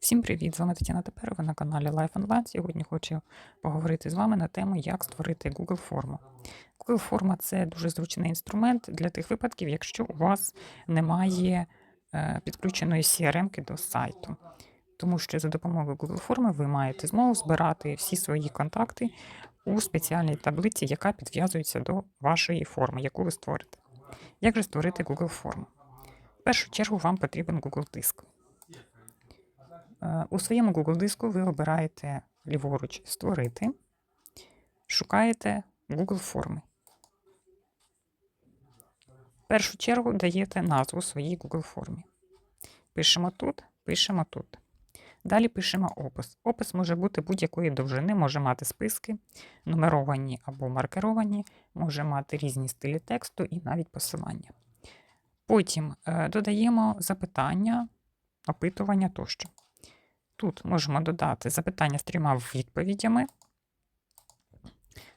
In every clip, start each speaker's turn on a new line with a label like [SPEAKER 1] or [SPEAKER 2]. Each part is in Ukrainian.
[SPEAKER 1] Всім привіт! З вами Тетяна Теперова на каналі Life Online. Сьогодні хочу поговорити з вами на тему, як створити Google форму. Google форма це дуже зручний інструмент для тих випадків, якщо у вас немає е, підключеної CRM до сайту. Тому що за допомогою Google форми ви маєте змогу збирати всі свої контакти у спеціальній таблиці, яка підв'язується до вашої форми, яку ви створите. Як же створити Google форму? В першу чергу вам потрібен Google диск. Е, У своєму Google диску ви обираєте ліворуч Створити, шукаєте Google форми. В першу чергу даєте назву своїй Google формі. Пишемо тут, пишемо тут. Далі пишемо опис. Опис може бути будь-якої довжини, може мати списки, нумеровані або маркеровані, може мати різні стилі тексту і навіть посилання. Потім е, додаємо запитання, опитування тощо. Тут можемо додати запитання з трьома відповідями.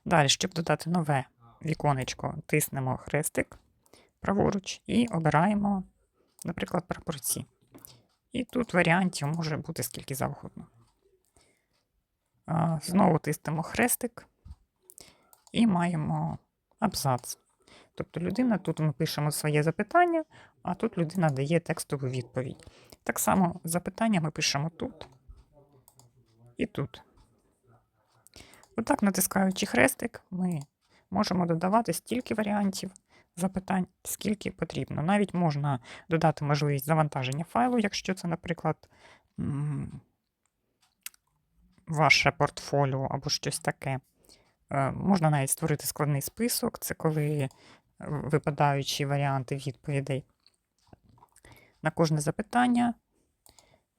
[SPEAKER 1] Далі, щоб додати нове віконечко, тиснемо хрестик праворуч і обираємо, наприклад, прапорці. І тут варіантів може бути скільки завгодно. Знову тиснемо хрестик і маємо абзац. Тобто людина, тут ми пишемо своє запитання, а тут людина дає текстову відповідь. Так само запитання ми пишемо тут і тут. Отак, натискаючи хрестик, ми можемо додавати стільки варіантів запитань, скільки потрібно. Навіть можна додати можливість завантаження файлу, якщо це, наприклад, ваше портфоліо або щось таке. Е, Можна навіть створити складний список, це коли випадаючі варіанти відповідей. На кожне запитання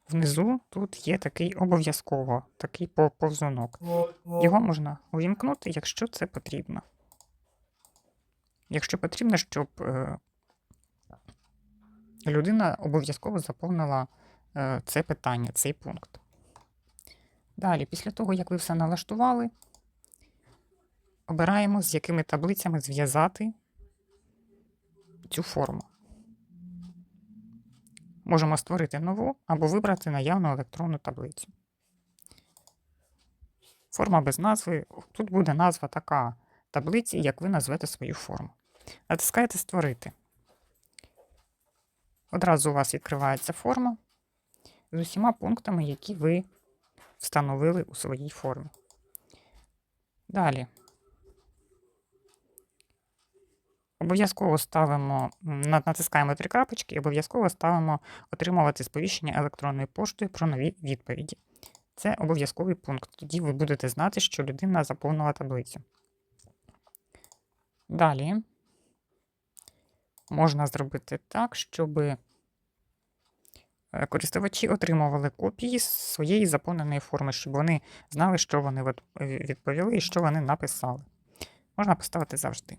[SPEAKER 1] внизу тут є такий обов'язково, такий повзунок. Його можна увімкнути, якщо це потрібно. Якщо потрібно, щоб е, людина обов'язково заповнила е, це питання, цей пункт. Далі, після того, як ви все налаштували, обираємо, з якими таблицями зв'язати цю форму. Можемо створити нову або вибрати наявну електронну таблицю. Форма без назви. Тут буде назва така таблиці, як ви назвете свою форму. Натискаєте Створити. Одразу у вас відкривається форма з усіма пунктами, які ви встановили у своїй формі. Далі. Обов'язково ставимо, натискаємо три крапочки і обов'язково ставимо отримувати сповіщення електронною поштою про нові відповіді. Це обов'язковий пункт. Тоді ви будете знати, що людина заповнила таблицю. Далі можна зробити так, щоб е, користувачі отримували копії своєї заповненої форми, щоб вони знали, що вони відповіли і що вони написали. Можна поставити завжди.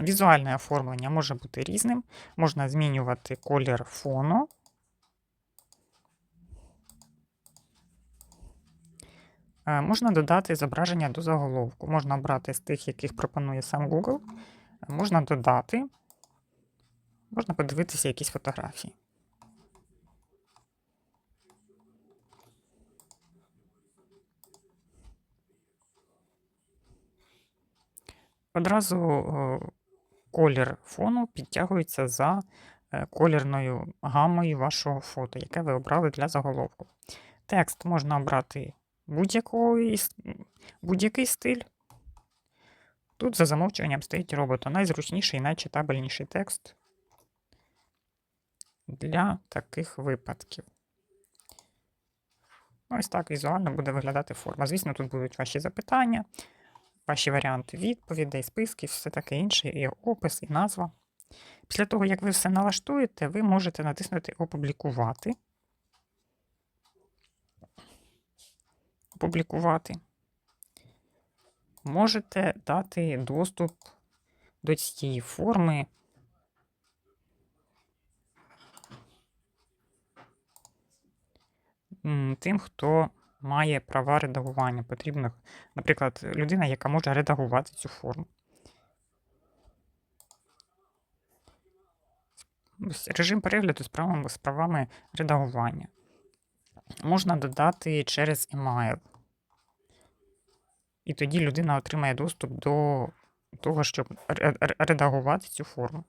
[SPEAKER 1] Візуальне оформлення може бути різним. Можна змінювати колір фону. Е, Можна додати зображення до заголовку. Можна обрати з тих, яких пропонує сам Google. Е, Можна додати, можна подивитися якісь фотографії. Одразу колір фону підтягується за е, колірною гамою вашого фото, яке ви обрали для заголовку. Текст можна обрати будь-який стиль. Тут за замовчуванням стоїть робота. Найзручніший і найчитабельніший текст для таких випадків. Ось так візуально буде виглядати форма. Звісно, тут будуть ваші запитання, ваші варіанти відповідей, списків, все таке інше, і опис, і назва. Після того, як ви все налаштуєте, ви можете натиснути Опублікувати. Опублікувати. Можете дати доступ до цієї форми. Тим, хто має права редагування. Потрібно, наприклад, людина, яка може редагувати цю форму. Режим перегляду з правами, з правами редагування. Можна додати через email. І тоді людина отримає доступ до того, щоб ре- ре- редагувати цю форму.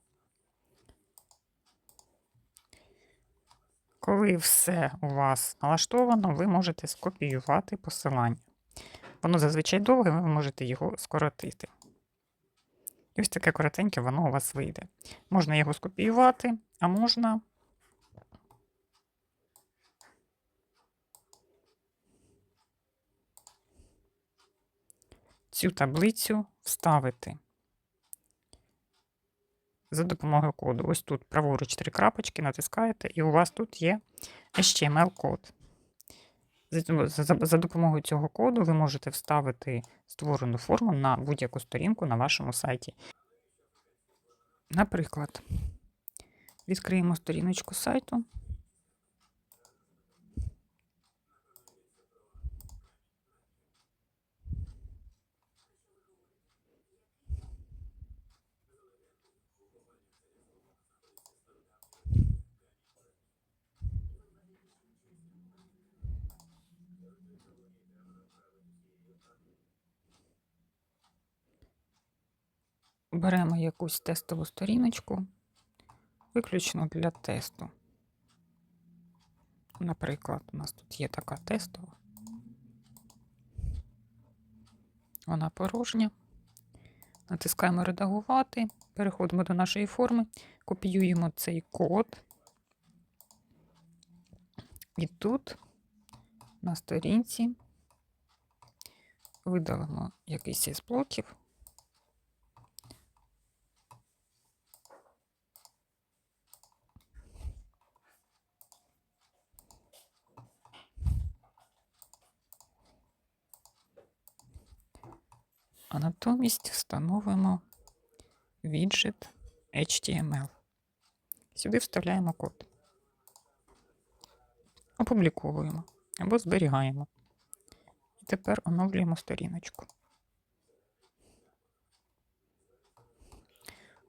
[SPEAKER 1] Коли все у вас налаштовано, ви можете скопіювати посилання. Воно зазвичай довге, ви можете його скоротити. І ось таке коротеньке воно у вас вийде. Можна його скопіювати, а можна цю таблицю вставити за допомогою коду. Ось тут праворуч три крапочки, натискаєте, і у вас тут є HTML-код. За, допомогою цього коду ви можете вставити створену форму на будь-яку сторінку на вашому сайті. Наприклад, відкриємо сторіночку сайту. Беремо якусь тестову сторіночку, виключно для тесту. Наприклад, у нас тут є така тестова. Вона порожня. Натискаємо редагувати, переходимо до нашої форми, копіюємо цей код. І тут на сторінці видалимо якийсь із блоків. А натомість встановимо віджит HTML. Сюди вставляємо код. Опубліковуємо або зберігаємо. І тепер оновлюємо сторіночку.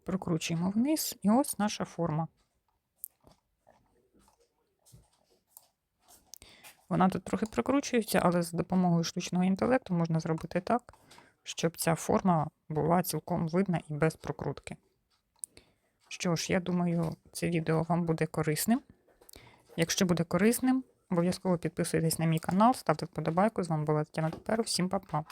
[SPEAKER 1] Прокручуємо вниз, і ось наша форма. Вона тут трохи прокручується, але з допомогою штучного інтелекту можна зробити так, щоб ця форма була цілком видна і без прокрутки. Що ж, я думаю, це відео вам буде корисним. Якщо буде корисним, обов'язково підписуйтесь на мій канал, ставте вподобайку. З вами була Тетяна Теперу. Всім па-па.